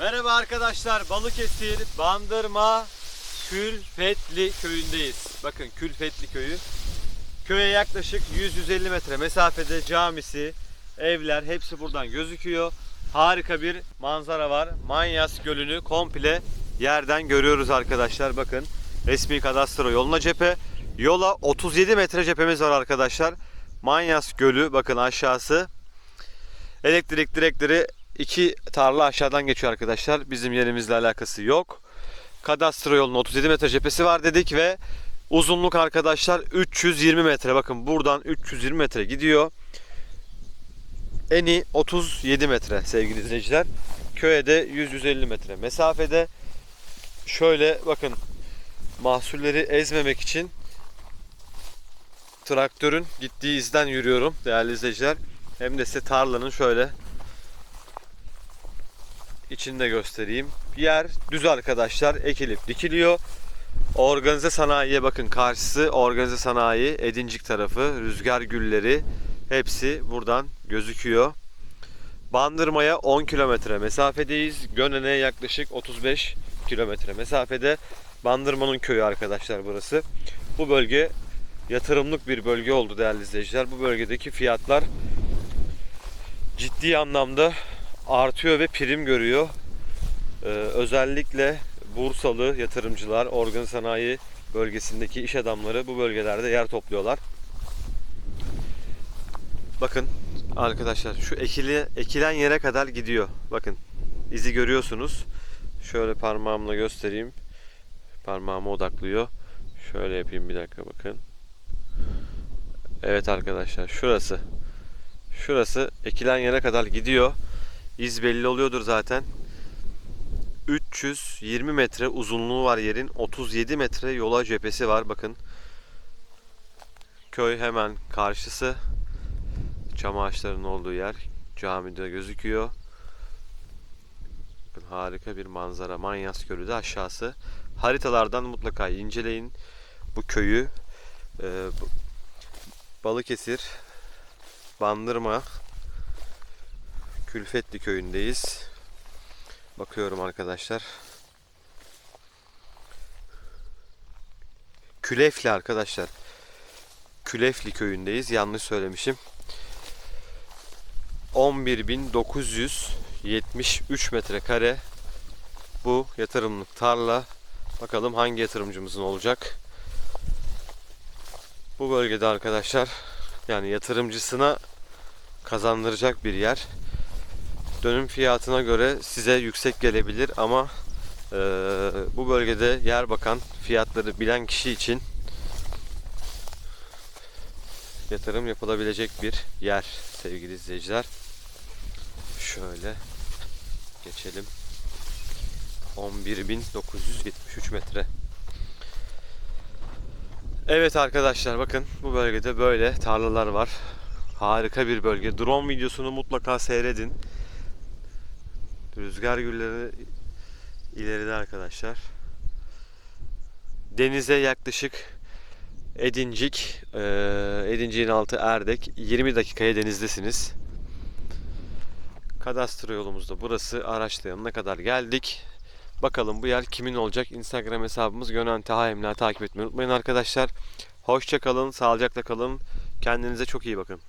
Merhaba arkadaşlar. Balıkesir Bandırma Külfetli köyündeyiz. Bakın Külfetli köyü. Köye yaklaşık 100-150 metre mesafede camisi, evler hepsi buradan gözüküyor. Harika bir manzara var. Manyas Gölü'nü komple yerden görüyoruz arkadaşlar. Bakın resmi kadastro yoluna cephe. Yola 37 metre cephemiz var arkadaşlar. Manyas Gölü bakın aşağısı. Elektrik direkleri iki tarla aşağıdan geçiyor arkadaşlar. Bizim yerimizle alakası yok. Kadastro yolunun 37 metre cephesi var dedik ve uzunluk arkadaşlar 320 metre. Bakın buradan 320 metre gidiyor. Eni 37 metre sevgili izleyiciler. Köye de 100-150 metre mesafede. Şöyle bakın mahsulleri ezmemek için traktörün gittiği izden yürüyorum değerli izleyiciler. Hem de size tarlanın şöyle içinde göstereyim. Yer düz arkadaşlar ekilip dikiliyor. Organize sanayiye bakın karşısı organize sanayi Edincik tarafı rüzgar gülleri hepsi buradan gözüküyor. Bandırma'ya 10 kilometre mesafedeyiz. Gönen'e yaklaşık 35 kilometre mesafede. Bandırma'nın köyü arkadaşlar burası. Bu bölge yatırımlık bir bölge oldu değerli izleyiciler. Bu bölgedeki fiyatlar ciddi anlamda artıyor ve prim görüyor. Ee, özellikle Bursalı yatırımcılar, organ sanayi bölgesindeki iş adamları bu bölgelerde yer topluyorlar. Bakın arkadaşlar şu ekili ekilen yere kadar gidiyor. Bakın izi görüyorsunuz. Şöyle parmağımla göstereyim. Parmağıma odaklıyor. Şöyle yapayım bir dakika bakın. Evet arkadaşlar şurası. Şurası ekilen yere kadar gidiyor. İz belli oluyordur zaten. 320 metre uzunluğu var yerin. 37 metre yola cephesi var bakın. Köy hemen karşısı. Çam ağaçlarının olduğu yer. Camide gözüküyor. Bakın harika bir manzara. Manyas Gölü de aşağısı. Haritalardan mutlaka inceleyin bu köyü. Ee, Balıkesir, Bandırma, Külfetli köyündeyiz. Bakıyorum arkadaşlar. Külefli arkadaşlar. Külefli köyündeyiz. Yanlış söylemişim. 11.973 metrekare bu yatırımlık tarla. Bakalım hangi yatırımcımızın olacak. Bu bölgede arkadaşlar yani yatırımcısına kazandıracak bir yer. Dönüm fiyatına göre size yüksek gelebilir ama eee, bu bölgede yer bakan fiyatları bilen kişi için yatırım yapılabilecek bir yer sevgili izleyiciler. Şöyle geçelim. 11.973 metre. Evet arkadaşlar bakın bu bölgede böyle tarlalar var. Harika bir bölge. Drone videosunu mutlaka seyredin. Rüzgar gülleri ileride arkadaşlar. Denize yaklaşık Edincik, eee, Edincik'in altı Erdek. 20 dakikaya denizdesiniz. Kadastro yolumuzda burası. Araçla yanına kadar geldik. Bakalım bu yer kimin olacak? Instagram hesabımız Gönen Taha Emlak'ı takip etmeyi unutmayın arkadaşlar. Hoşça kalın, sağlıcakla kalın. Kendinize çok iyi bakın.